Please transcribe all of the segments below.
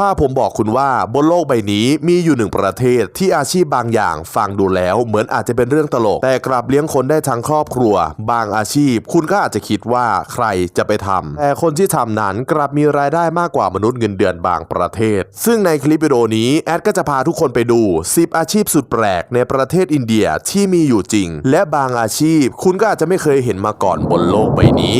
ถ้าผมบอกคุณว่าบนโลกใบนี้มีอยู่หนึ่งประเทศที่อาชีพบางอย่างฟังดูแล้ว เหมือนอาจจะเป็นเรื่องตลก แต่กลับเลี้ยงคนได้ทั้งครอบครัว บางอาชีพ คุณก็อาจจะคิดว่าใครจะไปทำแต่คนที่ทำนั้นกลับมีรายได้มากกว่ามนุษย์เงินเดือนบางประเทศ ซึ่งในคลิปวิดีโอนี้แอดก็จะพาทุกคนไปดู 10 อาชีพสุดแปลกในประเทศอินเดียที่มีอยู่จริง และบางอาชีพ คุณก็อาจจะไม่เคยเห็นมาก่อนบนโลกใบนี้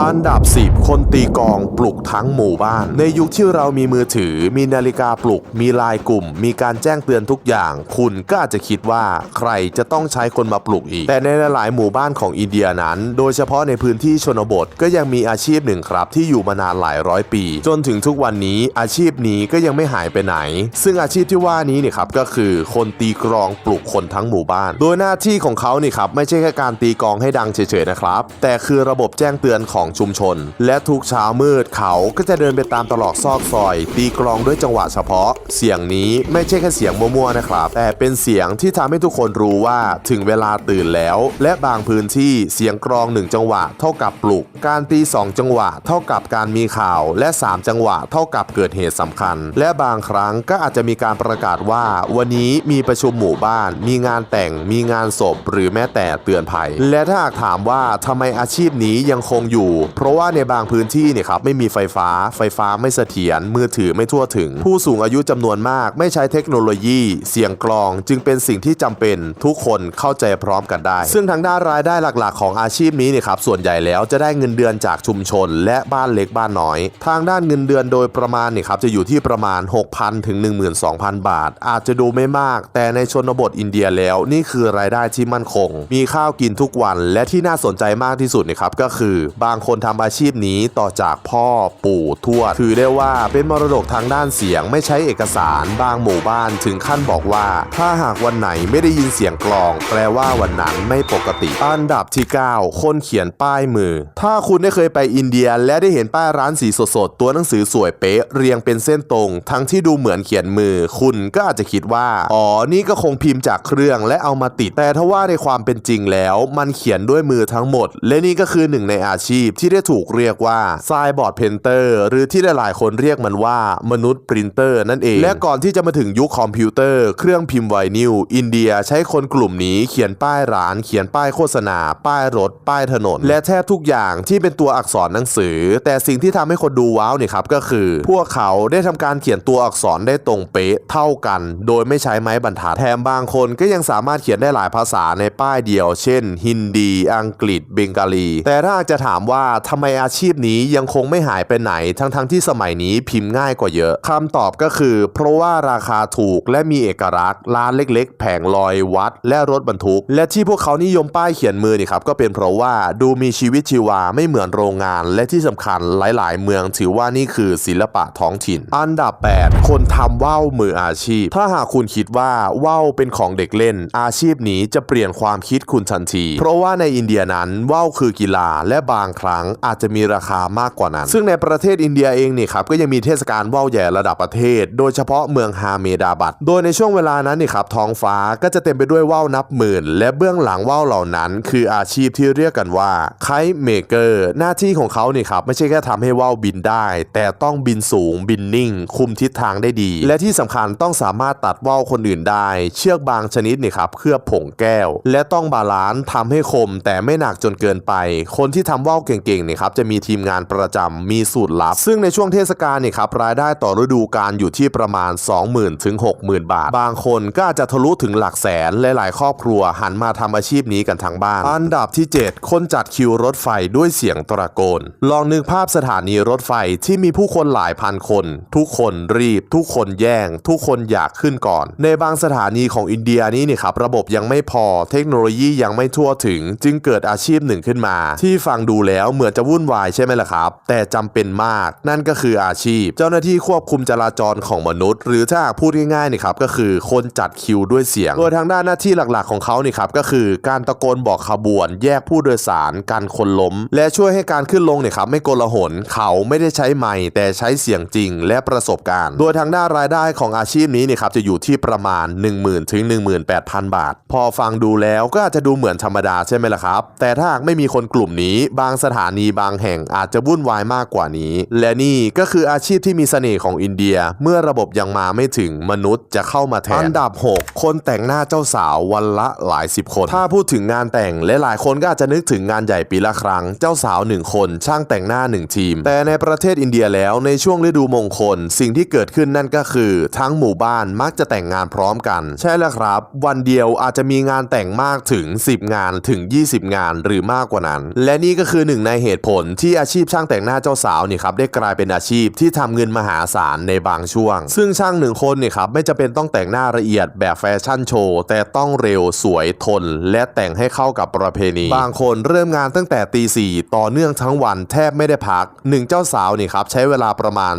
อันดับ 10 คนตีกองปลุกทั้งหมู่บ้าน ในยุคที่เรามีมือถือ มีนาฬิกาปลุก มีลายกลุ่ม มีการแจ้งเตือนทุกอย่าง คุณก็อาจจะคิดว่าใครจะต้องใช้คนมาปลุกอีก แต่ในหลายหมู่บ้านของอินเดียนั้น โดยเฉพาะในพื้นที่ชนบทก็ยังมีอาชีพหนึ่งครับ ที่อยู่มานานหลายร้อยปี จนถึงทุกวันนี้อาชีพนี้ก็ยังไม่หายไปไหน ซึ่งอาชีพที่ว่านี้เนี่ยครับก็คือคนตีกลองปลุกคนทั้งหมู่บ้าน โดยหน้าที่ของเขาเนี่ยครับไม่ใช่แค่การตีกองให้ดังเฉยๆนะครับแต่คือระบบแจ้งเตือนของชุมชน และทุกเช้ามืดเขาก็จะเดินไปตามตลอกซอกซอย ตีกลองด้วยจังหวะเฉพาะ เสียงนี้ไม่ใช่แค่เสียงมั่วๆนะครับ แต่เป็นเสียงที่ทำให้ทุกคนรู้ว่าถึงเวลาตื่นแล้ว และบางพื้นที่เสียงกลองหนึ่งจังหวะเท่ากับปลุก การตีสองจังหวะ เท่ากับการมีข่าว และสามจังหวะ เท่ากับเกิดเหตุสำคัญ และบางครั้งก็อาจจะมีการประกาศว่า วันนี้มีประชุมหมู่บ้าน มีงานแต่ง มีงานศพ หรือแม้แต่เตือนภัย และถ้าหากถามว่าทำไมอาชีพนี้ยังคงอยู่เพราะว่าในบางพื้นที่เนี่ยครับไม่มีไฟฟ้า ไฟฟ้าไม่เสถียรมือถือไม่ทั่วถึง ผู้สูงอายุจำนวนมาก ไม่ใช้เทคโนโลยี เสียงกลอง จึงเป็นสิ่งที่จำเป็นทุกคนเข้าใจพร้อมกันได้ ซึ่งทางด้านรายได้หลักๆ ของอาชีพนี้เนี่ยครับส่วนใหญ่แล้วจะได้เงินเดือนจากชุมชน และบ้านเล็กบ้านน้อย ทางด้านเงินเดือนโดยประมาณเนี่ยครับจะอยู่ที่ประมาณ 6,000ถึง12,000 บาท อาจจะดูไม่มาก แต่ในชนบทอินเดียแล้วนี่คือรายได้ที่มั่นคง มีข้าวกินทุกวันและที่น่าสนใจมากที่สุดนะครับก็คือบางคนทำอาชีพนี้ต่อจากพ่อปู่ทวดถือได้ว่าเป็นมรดกทางด้านเสียงไม่ใช้เอกสารบางหมู่บ้านถึงขั้นบอกว่า ถ้าหากวันไหนไม่ได้ยินเสียงกลอง แปลว่าวันนั้นไม่ปกติ อันดับที่ 9 คนเขียนป้ายมือ ถ้าคุณได้เคยไปอินเดียและได้เห็นป้ายร้านสีสดๆ ตัวหนังสือสวยเป๊ะเรียงเป็นเส้นตรง ทั้งที่ดูเหมือนเขียนมือ คุณก็อาจจะคิดว่า อ๋อ นี่ก็คงพิมพ์จากเครื่องและเอามาติด แต่ถ้าว่าในความเป็นจริงแล้ว มันเขียนด้วยมือทั้งหมด และนี่ก็คือหนึ่งในอาชีพที่ได้ถูกเรียกว่าทรายบอร์ดเพนเตอร์หรือที่หลายๆ คนเรียกมันว่ามนุษย์ปรินเตอร์นั่นเอง และก่อนที่จะมาถึงยุคคอมพิวเตอร์ เครื่องพิมพ์ไวนิลอินเดียใช้คนกลุ่มนี้เขียนป้ายร้าน เขียนป้ายโฆษณา ป้ายรถ ป้ายถนน และแทบทุกอย่างที่เป็นตัวอักษรหนังสือ แต่สิ่งที่ทำให้คนดูว้าวเนี่ยครับก็คือ พวกเขาได้ทำการเขียนตัวอักษรได้ตรงเป๊ะเท่ากัน โดยไม่ใช้ไม้บรรทัดแถมบางคนก็ยังสามารถเขียนได้หลายภาษาในป้ายเดียว เช่น ฮินดี อังกฤษ เบงกาลี แต่ถ้าจะถามว่าทำไมอาชีพนี้ยังคงไม่หายไปไหน ทั้งๆที่สมัยนี้พิมพ์ง่ายกว่าเยอะคำตอบก็คือ เพราะว่าราคาถูกและมีเอกลักษณ์ร้านเล็ก ๆ แผงลอยวัด และรถบรรทุก และที่พวกเขานิยมป้ายเขียนมือนี่ครับก็เป็นเพราะว่าดูมีชีวิตชีวาไม่เหมือนโรงงาน และที่สำคัญหลาย ๆ เมืองถือว่านี่คือศิลปะท้องถิ่น อันดับ 8 คนทำว่าวมืออาชีพ ถ้าหากคุณคิดว่าว่าวเป็นของเด็กเล่น อาชีพนี้จะเปลี่ยนความคิดคุณทันที เพราะว่าในอินเดียนั้นว่าวคือกีฬาและบางครั้งอาจจะมีราคามากกว่านั้น ซึ่งในประเทศอินเดียเองนี่ครับก็ยังมีเทศกาลว่าวใหญ่ระดับประเทศ โดยเฉพาะเมืองฮาเมดาบัดโดยในช่วงเวลานั้นนี่ครับท้องฟ้าก็จะเต็มไปด้วยว่าวนับหมื่น และเบื้องหลังว่าวเหล่านั้น คืออาชีพที่เรียกกันว่าไคเมเกอร์หน้าที่ของเขานี่ครับไม่ใช่แค่ทำให้ว่าวบินได้ แต่ต้องบินสูงบินนิ่ง คุมทิศทางได้ดี และที่สำคัญต้องสามารถตัดว่าวคนอื่นได้ เชือกบางชนิดนี่ครับเคลือบผงแก้ว และต้องบาลานซ์ทำให้คมแต่ไม่หนักจนเกินไป คนที่ทำว่าวเก่งๆนี่ครับจะมีทีมงานประจำมีสูตรลับ ซึ่งในช่วงเทศกาลนี่ครับรายได้ต่อฤดูกาลอยู่ที่ประมาณ 20,000ถึง60,000 บาท บางคนก็อาจะทะลุถึงหลักแสนและหลายครอบครัวหันมาทำอาชีพนี้กันทั้งบ้าน อันดับที่ 7 คนจัดคิวรถไฟด้วยเสียงตะโกน ลองนึกภาพสถานีรถไฟที่มีผู้คนหลายพันคน ทุกคนรีบ ทุกคนแย่ง ทุกคนอยากขึ้นก่อน ในบางสถานีของอินเดียนี้นี่ครับระบบยังไม่พอเทคโนโลยียังไม่ทั่วถึง จึงเกิดอาชีพหนึ่งขึ้นมา ที่ฟังดูแล้วแล้วเหมือนจะวุ่นวายใช่ไหมล่ะครับ แต่จำเป็นมาก นั่นก็คืออาชีพ เจ้าหน้าที่ควบคุมจราจรของมนุษย์ หรือถ้าหากพูดง่ายๆนี่ครับก็คือคนจัดคิวด้วยเสียง โดยทางด้านหน้าที่หลักๆของเขานี่ครับก็คือการตะโกนบอกขบวน แยกผู้โดยสารการคนล้ม และช่วยให้การขึ้นลงเนี่ยครับไม่โกลาหลเขาไม่ได้ใช้ไม้แต่ใช้เสียงจริงและประสบการณ์ โดยทางด้านรายได้ของอาชีพนี้นี่ครับจะอยู่ที่ประมาณ 10,000ถึง18,000 บาท พอฟังดูแล้วก็อาจจะดูเหมือนธรรมดาใช่ไหมล่ะครับ แต่ถ้าหากไม่มีคนกลุ่มนี้บางสถานีบางแห่งอาจจะวุ่นวายมากกว่านี้ และนี่ก็คืออาชีพที่มีเสน่ห์ของอินเดีย เมื่อระบบยังมาไม่ถึงมนุษย์จะเข้ามาแทน อันดับ 6 คนแต่งหน้าเจ้าสาววันละหลายสิบคน ถ้าพูดถึงงานแต่งและหลายคนก็อาจจะนึกถึงงานใหญ่ปีละครั้ง เจ้าสาวหนึ่งคน ช่างแต่งหน้าหนึ่งทีม แต่ในประเทศอินเดียแล้วในช่วงฤดูมงคล สิ่งที่เกิดขึ้นนั่นก็คือ ทั้งหมู่บ้านมักจะแต่งงานพร้อมกัน ใช่แล้วครับ วันเดียวอาจจะมีงานแต่งมากถึง 10 งานถึง 20 งานหรือมากกว่านั้น และนี่ก็คือหนึ่งในเหตุผลที่อาชีพช่างแต่งหน้าเจ้าสาวนี่ครับได้กลายเป็นอาชีพที่ทำเงินมหาศาลในบางช่วง ซึ่งช่างหนึ่งคนนี่ครับไม่จะเป็นต้องแต่งหน้าละเอียดแบบแฟชั่นโชว์แต่ต้องเร็วสวยทน และแต่งให้เข้ากับประเพณี บางคนเริ่มงานตั้งแต่ตีสี่ต่อเนื่องทั้งวันแทบไม่ได้พักหนึ่งเจ้าสาวนี่ครับใช้เวลาประมาณ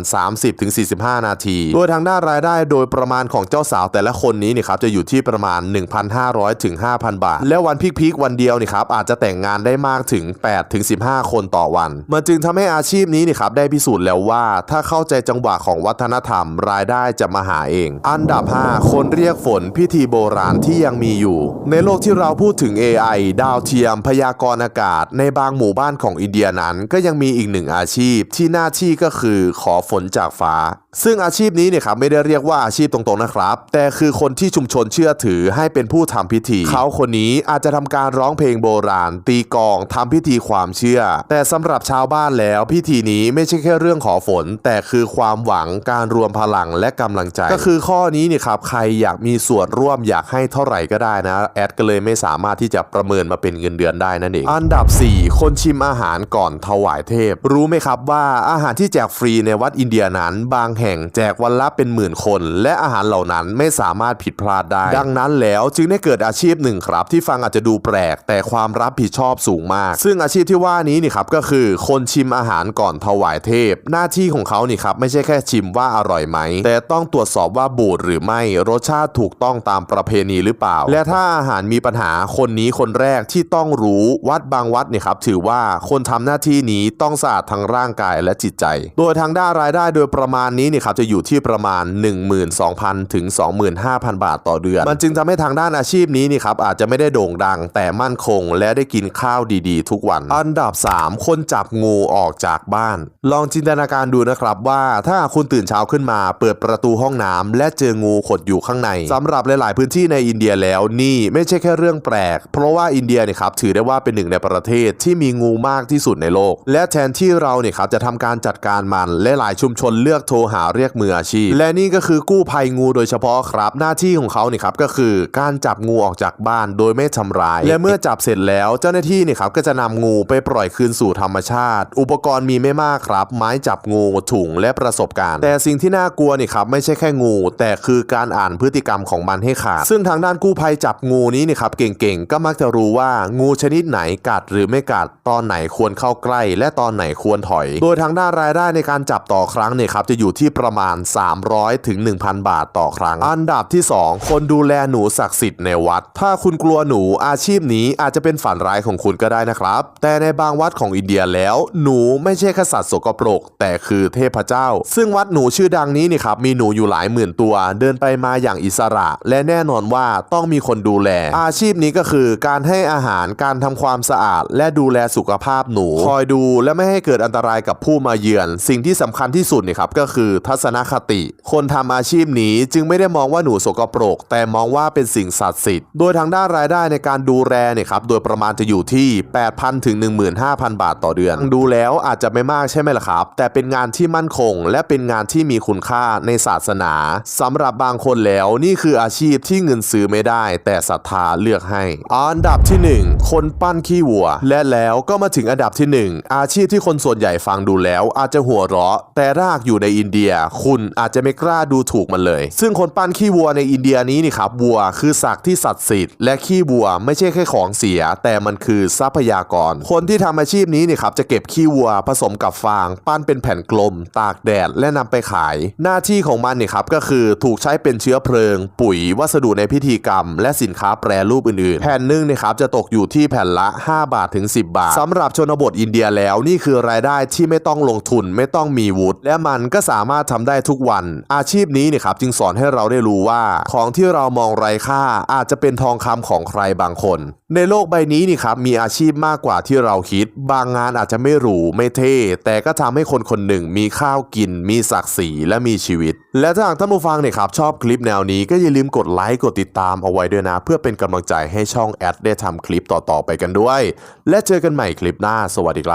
30-45 นาทีโดยทางด้านรายได้โดยประมาณของเจ้าสาวแต่ละคนนี้นี่ครับจะอยู่ที่ประมาณ 1,500ถึง5,000 บาท และวันพีคๆวันเดียวนี่ครับอาจจะแต่งงานได้มากถึง8ถึง15 5 คนต่อวัน มันจึงทำให้อาชีพนี้นี่ครับได้พิสูจน์แล้วว่าถ้าเข้าใจจังหวะของวัฒนธรรมรายได้จะมาหาเอง อันดับ 5 คนเรียกฝนพิธีโบราณที่ยังมีอยู่ ในโลกที่เราพูดถึง AI ดาวเทียม พยากรณ์อากาศ ในบางหมู่บ้านของอินเดียนั้น ก็ยังมีอีกหนึ่งอาชีพที่หน้าที่ก็คือขอฝนจากฟ้า ซึ่งอาชีพนี้เนี่ยครับไม่ได้เรียกว่าอาชีพตรงๆนะครับ แต่คือคนที่ชุมชนเชื่อถือให้เป็นผู้ทำพิธี เขาคนนี้อาจจะทำการร้องเพลงโบราณ ตีกองทำพิธีความเชื่อ แต่สำหรับชาวบ้านแล้วพิธีนี้ไม่ใช่แค่เรื่องขอฝน แต่คือความหวังการรวมพลังและกำลังใจ ก็คือข้อนี้เนี่ยครับใครอยากมีส่วนร่วมอยากให้เท่าไหร่ก็ได้นะแอดก็เลยไม่สามารถที่จะประเมินมาเป็นเงินเดือนได้นั่นเองอันดับ 4 คนชิมอาหารก่อนถวายเทพ รู้ไหมครับว่าอาหารที่แจกฟรีในวัดอินเดียนั้นบางแห่งแจกวันละเป็นหมื่นคน และอาหารเหล่านั้นไม่สามารถผิดพลาดได้ ดังนั้นแล้วจึงได้เกิดอาชีพหนึ่งครับ ที่ฟังอาจจะดูแปลก แต่ความรับผิดชอบสูงมาก ซึ่งอาชีพที่ว่านี้นี่ครับก็คือคนชิมอาหารก่อนถวายเทพ หน้าที่ของเขานี่ครับไม่ใช่แค่ชิมว่าอร่อยไหม แต่ต้องตรวจสอบว่าบูดหรือไม่รสชาติถูกต้องตามประเพณีหรือเปล่า และถ้าอาหารมีปัญหาคนนี้คนแรกที่ต้องรู้วัดบางวัดเนี่ยครับถือว่าคนทำหน้าที่นี้ต้องสะอาดทั้งร่างกายและจิตใจ โดยทางด้านรายได้โดยประมาณนี้เนี่ยครับจะอยู่ที่ประมาณ 12,000 ถึง 25,000 บาทต่อเดือน มันจึงทำให้ทางด้านอาชีพนี้นี่ครับอาจจะไม่ได้โด่งดังแต่มั่นคง และได้กินข้าวดีๆ ทุกวัน อันดับ 3 คนจับงูออกจากบ้าน ลองจินตนาการดูนะครับว่าถ้าคุณตื่นเช้าขึ้นมาเปิดประตูห้องน้ำและเจองูขดอยู่ข้างในสำหรับหลาย ๆ พื้นที่ในอินเดียแล้วนี่ไม่ใช่แค่เรื่องแปลก เพราะว่าอินเดียเนี่ยครับถือได้ว่าเป็นหนึ่งในประเทศที่มีงูมากที่สุดในโลก และแทนที่เราเนี่ยครับจะทำการจัดการมันและหลายชุมชนเลือกโทรหาเรียกมืออาชีพ และนี่ก็คือกู้ภัยงูโดยเฉพาะครับ หน้าที่ของเขาเนี่ยครับก็คือการจับงูออกจากบ้านโดยไม่ทำร้าย และเมื่อจับเสร็จแล้วเจ้าหน้าที่เนี่ยครับก็จะนำงูไปปล่อยคืนสู่ธรรมชาติ อุปกรณ์มีไม่มากครับ ไม้จับงูถุงและประสบการณ์ แต่สิ่งที่น่ากลัวนี่ครับไม่ใช่แค่งู แต่คือการอ่านพฤติกรรมของมันให้ขาด ซึ่งทางด้านกู้ภัยจับงูนี้นี่ครับเก่งๆ ก็มักจะรู้ว่างูชนิดไหนกัดหรือไม่กัดตอนไหนควรเข้าใกล้ และตอนไหนควรถอย โดยทางด้านรายได้ในการจับต่อครั้งเนี่ยครับจะอยู่ที่ประมาณ 300ถึง1,000 บาทต่อครั้ง อันดับที่ 2 คนดูแลหนูศักดิ์สิทธิ์ในวัด ถ้าคุณกลัวหนูอาชีพนี้อาจจะเป็นฝันร้ายของคุณก็ได้นะครับ แต่ในบางวัดของอินเดียแล้ว หนูไม่ใช่แค่สัตว์สกปรก แต่คือเทพเจ้า ซึ่งวัดหนูชื่อดังนี้นี่ครับมีหนูอยู่หลายหมื่นตัว เดินไปมาอย่างอิสระ และแน่นอนว่าต้องมีคนดูแล อาชีพนี้ก็คือการให้อาหารการทำความสะอาด และดูแลสุขภาพหนู คอยดูและไม่ให้เกิดอันตรายกับผู้มาเยือน สิ่งที่สำคัญที่สุดนี่ครับก็คือทัศนคติ คนทำอาชีพนี้จึงไม่ได้มองว่าหนูสกปรก แต่มองว่าเป็นสิ่งศักดิ์สิทธิ์ โดยทางด้านรายได้ในการดูแลเนี่ยครับ โดยประมาณจะอยู่ที่ 8,000 ถึง 15,000 บาทต่อเดือน ดูแล้วอาจจะไม่มากใช่ไหมล่ะครับ แต่เป็นงานที่มั่นคง และเป็นงานที่มีคุณค่าในศาสนาสำหรับบางคนแล้วนี่คืออาชีพที่เงินซื้อไม่ได้ แต่ศรัทธาเลือกให้อันดับที่ 1 คนปั้นขี้วัว และแล้วก็มาถึงอันดับที่ 1 อาชีพที่คนส่วนใหญ่ฟังดูแล้วอาจจะหัวเราะ แต่รากอยู่ในอินเดียคุณอาจจะไม่กล้าดูถูกมันเลย ซึ่งคนปั้นขี้วัวในอินเดียนี้นี่ครับวัวคือสัตว์ที่ศักดิ์สิทธิ์และขี้วัวไม่ใช่แค่ของเสีย แต่มันคือทรัพยากร คนที่ทำอาชีพนี้นี่ครับจะเก็บขี้วัวผสมกับฟาง ปั้นเป็นแผ่นกลม ตากแดดและนำไปขาย หน้าที่ของมันนี่ครับก็คือถูกใช้เป็นเชื้อเพลิง ปุ๋ย วัสดุในพิธีกรรม และสินค้าแปรรูปอื่นๆ แผ่นหนึงนี่ครับจะตกอยู่ที่แผ่นละ 5 บาทถึง 10 บาทสำหรับชนบทอินเดียแล้วนี่คือรายได้ที่ไม่ต้องลงทุนไม่ต้องมีวุฒิและมันก็สามารถารถทำได้ทุกวัน อาชีพนี้เนี่ยครับจึงสอนให้เราได้รู้ว่า ของที่เรามองไร้ค่าอาจจะเป็นทองคำของใครบางคน ในโลกใบนี้นี่ครับมีอาชีพมากกว่าที่เราคิด บางงานอาจจะไม่หรูไม่เท่ แต่ก็ทำให้คนคนหนึ่งมีข้าวกิน มีศักดิ์ศรีและมีชีวิต และถ้าหากท่านผู้ฟังเนี่ยครับชอบคลิปแนวนี้ก็อย่าลืมกดไลค์กดติดตามเอาไว้ด้วยนะ เพื่อเป็นกำลังใจให้ช่องแอดได้ทำคลิปต่อๆไปกันด้วย และเจอกันใหม่คลิปหน้าสวัสดีครับ